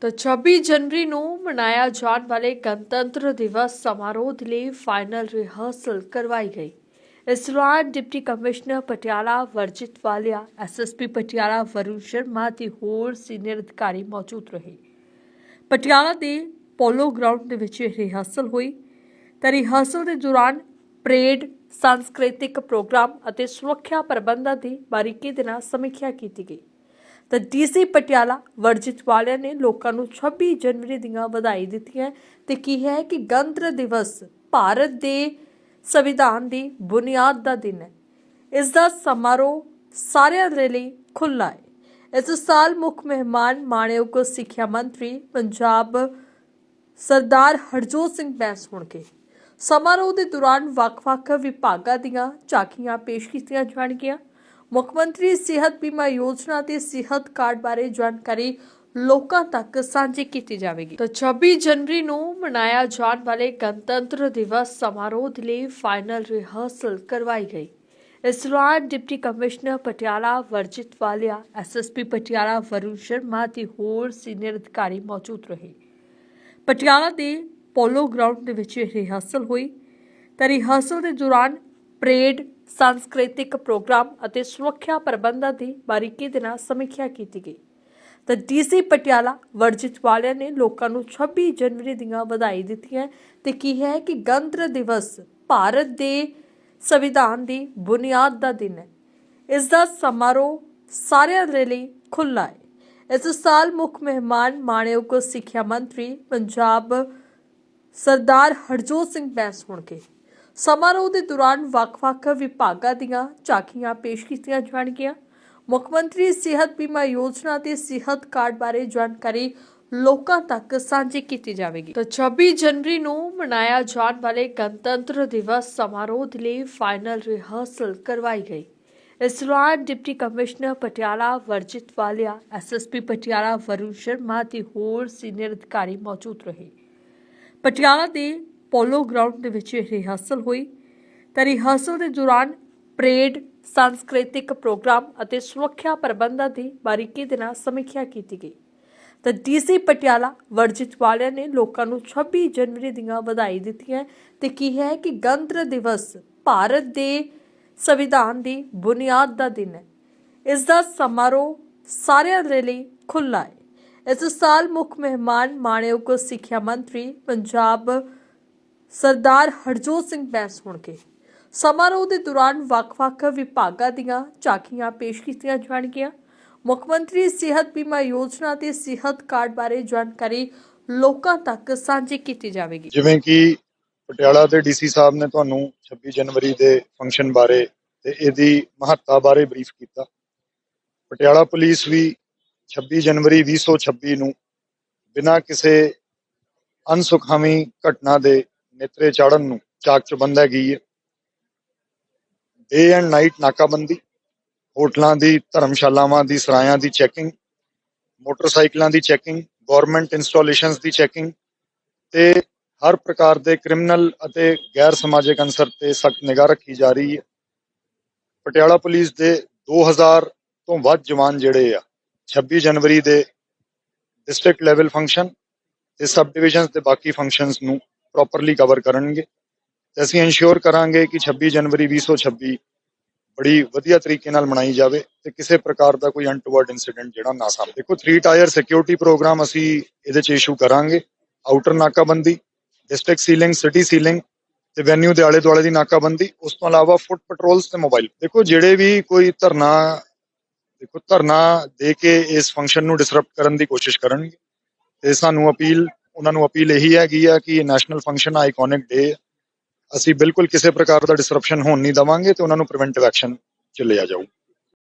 ਤਾਂ 26 ਜਨਵਰੀ ਨੂੰ ਮਨਾਇਆ ਜਾਣ ਵਾਲੇ ਗਣਤੰਤਰ ਦਿਵਸ ਸਮਾਰੋਹ ਦੇ ਲਈ ਫਾਈਨਲ ਰਿਹਰਸਲ ਕਰਵਾਈ ਗਈ। ਇਸ ਦੌਰਾਨ ਡਿਪਟੀ ਕਮਿਸ਼ਨਰ ਪਟਿਆਲਾ, ਵਰਜਿਤ ਵਾਲਿਆ ਐਸਐਸਪੀ ਪਟਿਆਲਾ, ਵਰੁਣ ਸ਼ਰਮਾ ਤੇ ਹੋਰ ਸੀਨੀਅਰ ਅਧਿਕਾਰੀ ਮੌਜੂਦ ਰਹੇ। ਪਟਿਆਲਾ ਦੇ ਪੋਲੋ ਗਰਾਊਂਡ ਦੇ ਵਿੱਚ ਇਹ ਰਿਹਰਸਲ ਹੋਈ। ਤਾਂ ਰਿਹਰਸਲ ਦੇ ਦੌਰਾਨ ਪਰੇਡ, ਸੰਸਕ੍ਰਿਤਿਕ ਪ੍ਰੋਗਰਾਮ ਅਤੇ ਸੁਰੱਖਿਆ ਪ੍ਰਬੰਧਾਂ ਦੀ ਬਾਰੀਕੀ ਦੇ ਨਾਲ ਸਮੀਖਿਆ ਕੀਤੀ ਗਈ। ਤਾਂ ਡੀਸੀ ਪਟਿਆਲਾ ਵਰਜਿਤ ਵਾਲਿਆਂ ਨੇ ਲੋਕਾਂ ਨੂੰ 26 ਜਨਵਰੀ ਦੀਆਂ ਵਧਾਈ ਦਿੱਤੀਆਂ ਤੇ ਕਿਹਾ ਹੈ ਕਿ ਗਣਤੰਤਰ ਦਿਵਸ ਭਾਰਤ ਦੇ ਸੰਵਿਧਾਨ ਦੀ ਬੁਨਿਆਦ ਦਾ ਦਿਨ ਹੈ। ਇਸ ਦਾ ਸਮਾਰੋਹ ਸਾਰਿਆਂ ਦੇ ਲਈ ਖੁੱਲ੍ਹਾ ਹੈ। ਇਸ ਸਾਲ ਮੁੱਖ ਮਹਿਮਾਨ ਮਾਣਯੋਗ ਸਿੱਖਿਆ ਮੰਤਰੀ ਪੰਜਾਬ ਸਰਦਾਰ ਹਰਜੋਤ ਸਿੰਘ ਬੈਂਸ ਹੋਣਗੇ। ਸਮਾਰੋਹ ਦੇ ਦੌਰਾਨ ਵੱਖ-ਵੱਖ ਵਿਭਾਗਾਂ ਦੀਆਂ ਝਾਕੀਆਂ ਪੇਸ਼ ਕੀਤੀਆਂ ਜਾਣਗੀਆਂ। ਮੁੱਖ ਮੰਤਰੀ ਸਿਹਤ ਬੀਮਾ ਯੋਜਨਾ ਤੇ ਸਿਹਤ ਕਾਰਡ ਬਾਰੇ ਜਾਣਕਾਰੀ ਲੋਕਾਂ ਤੱਕ ਸਾਂਝੀ ਕੀਤੀ ਜਾਵੇਗੀ। ਤਾਂ 26 ਜਨਵਰੀ ਨੂੰ ਮਨਾਇਆ ਜਾਣ ਵਾਲੇ ਗਣਤੰਤਰ ਦਿਵਸ ਸਮਾਰੋਹ ਲਈ ਫਾਈਨਲ ਰਿਹਰਸਲ ਕਰਵਾਈ ਗਈ। ਇਸ ਦੌਰਾਨ ਡਿਪਟੀ ਕਮਿਸ਼ਨਰ ਪਟਿਆਲਾ ਵਰਜਿਤ ਵਾਲਿਆ ਐਸਐਸਪੀ ਪਟਿਆਲਾ ਵਰੁਣ ਸ਼ਰਮਾ ਤੇ ਹੋਰ ਸੀਨੀਅਰ ਅਧਿਕਾਰੀ ਮੌਜੂਦ ਰਹੇ। ਪਟਿਆਲਾ ਦੇ ਪੋਲੋ ਗਰਾਊਂਡ ਦੇ ਵਿੱਚ ਇਹ ਰਿਹਰਸਲ ਹੋਈ। ਤਾਂ ਰਿਹਰਸਲ ਦੇ ਦੌਰਾਨ ਪਰੇਡ ਸੰਸਕ੍ਰਿਤਿਕ ਪ੍ਰੋਗਰਾਮ ਅਤੇ ਸੁਰੱਖਿਆ ਪ੍ਰਬੰਧਾਂ ਦੀ ਬਾਰੀਕੀ ਦੇ ਨਾਲ ਸਮੀਖਿਆ ਕੀਤੀ ਗਈ ਤਾਂ ਡੀਸੀ ਪਟਿਆਲਾ ਵਰਜਿਤ ਵਾਲਿਆਂ ਨੇ ਲੋਕਾਂ ਨੂੰ 26 ਜਨਵਰੀ ਦੀਆਂ ਵਧਾਈ ਦਿੱਤੀਆਂ ਤੇ ਕੀ ਹੈ ਕਿ ਗਣਤੰਤਰ ਦਿਵਸ ਭਾਰਤ ਦੇ ਸੰਵਿਧਾਨ ਦੀ ਬੁਨਿਆਦ ਦਾ ਦਿਨ ਹੈ ਇਸ ਦਾ ਸਮਾਰੋਹ ਸਾਰਿਆਂ ਦੇ ਲਈ ਖੁੱਲ੍ਹਾ ਹੈ ਇਸ ਸਾਲ ਮੁੱਖ ਮਹਿਮਾਨ ਮਾਣਯੋਗ ਸਿੱਖਿਆ ਮੰਤਰੀ ਪੰਜਾਬ ਸਰਦਾਰ ਹਰਜੋਤ ਸਿੰਘ ਬੈਂਸ ਹੋਣਗੇ ਸਮਾਰੋਹ ਦੇ ਦੌਰਾਨ ਵੱਖ-ਵੱਖ ਵਿਭਾਗਾਂ ਦੀਆਂ ਝਾਕੀਆਂ ਪੇਸ਼ ਕੀਤੀਆਂ ਜਾਣਗੀਆਂ। ਮੁੱਖ ਮੰਤਰੀ ਸਿਹਤ ਬੀਮਾ ਯੋਜਨਾ ਤੇ ਸਿਹਤ ਕਾਰਡ ਬਾਰੇ ਜਾਣਕਾਰੀ ਲੋਕਾਂ ਤੱਕ ਸਾਂਝੀ ਕੀਤੀ ਜਾਵੇਗੀ। ਤਾਂ 26 ਜਨਵਰੀ ਨੂੰ ਮਨਾਇਆ ਜਾਣ ਵਾਲੇ ਗਣਤੰਤਰ ਦਿਵਸ ਸਮਾਰੋਹ ਦੇ ਲਈ ਫਾਈਨਲ ਰਿਹਰਸਲ ਕਰਵਾਈ ਗਈ। ਇਸ ਦੌਰਾਨ ਡਿਪਟੀ ਕਮਿਸ਼ਨਰ ਪਟਿਆਲਾ ਵਰਜਿਤ ਵਾਲਿਆ ਐਸਐਸਪੀ ਪਟਿਆਲਾ ਵਰੁਣ ਸ਼ਰਮਾ ਤੇ ਹੋਰ ਸੀਨੀਅਰ ਅਧਿਕਾਰੀ ਮੌਜੂਦ ਰਹੇ। ਪਟਿਆਲਾ ਦੇ ਪੋਲੋ ਗਰਾਊਂਡ ਦੇ ਵਿੱਚ ਇਹ ਰਿਹਰਸਲ ਹੋਈ। ਤਾਂ ਰਿਹਰਸਲ ਦੇ ਦੌਰਾਨ ਪਰੇਡ, ਸੰਸਕ੍ਰਿਤਿਕ ਪ੍ਰੋਗਰਾਮ ਅਤੇ ਸੁਰੱਖਿਆ ਪ੍ਰਬੰਧਾਂ ਦੀ ਬਾਰੀਕੀ ਦੇ ਨਾਲ ਸਮੀਖਿਆ ਕੀਤੀ ਗਈ। ਤਾਂ ਡੀਸੀ ਪਟਿਆਲਾ ਵਰਜਿਤ ਵਾਲਿਆਂ ਨੇ ਲੋਕਾਂ ਨੂੰ 26 ਜਨਵਰੀ ਦੀਆਂ ਵਧਾਈ ਦਿੱਤੀਆਂ ਤੇ ਕੀ ਹੈ ਕਿ ਗਣਤੰਤਰ ਦਿਵਸ ਭਾਰਤ ਦੇ ਸੰਵਿਧਾਨ ਦੀ ਬੁਨਿਆਦ ਦਾ ਦਿਨ ਹੈ। ਇਸ ਦਾ ਸਮਾਰੋਹ ਸਾਰਿਆਂ ਦੇ ਲਈ ਖੁੱਲ੍ਹਾ ਹੈ। ਇਸ ਸਾਲ ਮੁੱਖ ਮਹਿਮਾਨ ਮਾਣਯੋਗ ਸਿੱਖਿਆ ਮੰਤਰੀ ਪੰਜਾਬ ਸਰਦਾਰ ਹਰਜੋਤ ਸਿੰਘ ਬੈਂਸ ਹੋਣਗੇ ਸਮਾਰੋਹ ਦੇ ਦੌਰਾਨ ਵੱਖ-ਵੱਖ ਵਿਭਾਗਾਂ ਦੀਆਂ ਝਾਕੀਆਂ ਪੇਸ਼ ਕੀਤੀਆਂ ਜਾਣਗੀਆਂ। ਮੁੱਖ ਮੰਤਰੀ ਸਿਹਤ ਬੀਮਾ ਯੋਜਨਾ ਤੇ ਸਿਹਤ ਕਾਰਡ ਬਾਰੇ ਜਾਣਕਾਰੀ ਲੋਕਾਂ ਤੱਕ ਸਾਂਝੀ ਕੀਤੀ ਜਾਵੇਗੀ। ਜਿਵੇਂ ਕਿ ਪਟਿਆਲਾ ਦੇ ਡੀਸੀ ਸਾਹਿਬ ਨੇ ਤੁਹਾਨੂੰ 26 ਜਨਵਰੀ ਦੇ ਫੰਕਸ਼ਨ ਬਾਰੇ ਤੇ ਇਹਦੀ ਮਹੱਤਤਾ ਬਾਰੇ ਬਰੀਫ ਕੀਤਾ। ਪਟਿਆਲਾ ਪੁਲਿਸ ਵੀ 26 ਜਨਵਰੀ 2026 ਨੂੰ ਬਿਨਾਂ ਕਿਸੇ ਅਨਸੁਖਾਵੀ ਘਟਨਾ ਦੇ ਨੇਤਰੇ ਚਾੜਨ ਨੂੰ ਚਾਕ ਚਬੰਦ ਗਈ ਹੈ। ਡੇ ਐਂਡ ਨਾਈਟ ਨਾਕਾਬੰਦੀ, ਹੋਟਲਾਂ ਦੀ, ਧਰਮਸ਼ਾਲਾਵਾਂ ਦੀ, ਸਰਾਇਆਂ ਦੀ ਚੈਕਿੰਗ ਮੋਟਰਸਾਈਕਲਾਂ ਦੀ ਚੈਕਿੰਗ ਗਵਰਨਮੈਂਟ ਇੰਸਟਾਲੇਸ਼ਨਸ ਦੀ ਚੈਕਿੰਗ ਤੇ ਹਰ ਪ੍ਰਕਾਰ ਦੇ ਕ੍ਰਿਮੀਨਲ ਅਤੇ ਗੈਰ ਸਮਾਜਿਕ ਅਨਸਰ ਤੇ ਸਖਤ ਨਿਗਾਹ ਰੱਖੀ ਜਾ ਰਹੀ ਹੈ। ਪਟਿਆਲਾ ਪੁਲਿਸ ਦੇ 2000 ਤੋਂ ਵੱਧ ਜਵਾਨ ਜਿਹੜੇ ਆ 26 ਜਨਵਰੀ ਦੇ ਡਿਸਟ੍ਰਿਕਟ ਲੈਵਲ ਫੰਕਸ਼ਨ ਤੇ ਸਬ ਡਿਵੀਜ਼ਨਸ ਦੇ ਬਾਕੀ ਫੰਕਸ਼ਨਸ ਨੂੰ ਪ੍ਰੋਪਰਲੀ ਕਵਰ ਕਰਨਗੇ। ਤੇ ਅਸੀਂ ਇਨਸ਼ੋਰ ਕਰਾਂਗੇ ਕਿ 26 ਜਨਵਰੀ 2026 ਬੜੀ ਵਧੀਆ ਤਰੀਕੇ ਨਾਲ ਮਨਾਈ ਜਾਵੇ ਤੇ ਕਿਸੇ ਪ੍ਰਕਾਰ ਦਾ ਕੋਈ ਅਨਟਵਰਡ ਇਨਸੀਡੈਂਟ ਜਿਹੜਾ ਨਾ ਸਾਹਮਣੇ। ਦੇਖੋ 3 ਟਾਇਰ ਸਿਕਿਉਰਿਟੀ ਪ੍ਰੋਗਰਾਮ ਅਸੀਂ ਇਹਦੇ ਚ ਇਸ਼ੂ ਕਰਾਂਗੇ। ਆਊਟਰ ਨਾਕਾਬੰਦੀ ਡਿਸਟ੍ਰਿਕਟ ਸੀਲਿੰਗ ਸਿਟੀ ਸੀਲਿੰਗ ਤੇ ਵੈਨਿਊ ਦੇ ਆਲੇ ਦੁਆਲੇ ਦੀ ਨਾਕਾਬੰਦੀ। ਉਸ ਤੋਂ ਇਲਾਵਾ ਫੁੱਟ ਪੈਟਰੋਲਸ ਤੇ ਮੋਬਾਈਲ ਦੇਖੋ, ਜਿਹੜੇ ਵੀ ਕੋਈ ਧਰਨਾ, ਦੇਖੋ, ਧਰਨਾ ਦੇ ਕੇ ਇਸ ਫੰਕਸ਼ਨ ਨੂੰ ਡਿਸਰਪਟ ਕਰਨ ਦੀ ਕੋਸ਼ਿਸ਼ ਕਰਨਗੇ ਤੇ ਸਾਨੂੰ ਅਪੀਲ ਉਹਨਾਂ ਨੂੰ ਅਪੀਲ ਇਹੀ ਹੈਗੀ ਆ ਕਿ ਨੈਸ਼ਨਲ ਫੰਕਸ਼ਨ ਆਈਕੋਨਿਕ ਡੇ ਅਸੀਂ ਬਿਲਕੁਲ ਕਿਸੇ ਪ੍ਰਕਾਰ ਦਾ ਡਿਸਰਪਸ਼ਨ ਹੋਣ ਨਹੀਂ ਦਵਾਂਗੇ ਤੇ ਉਹਨਾਂ ਨੂੰ ਪ੍ਰੀਵੈਂਟਿਵ ਐਕਸ਼ਨ ਚ ਲਿਆ ਜਾਊ।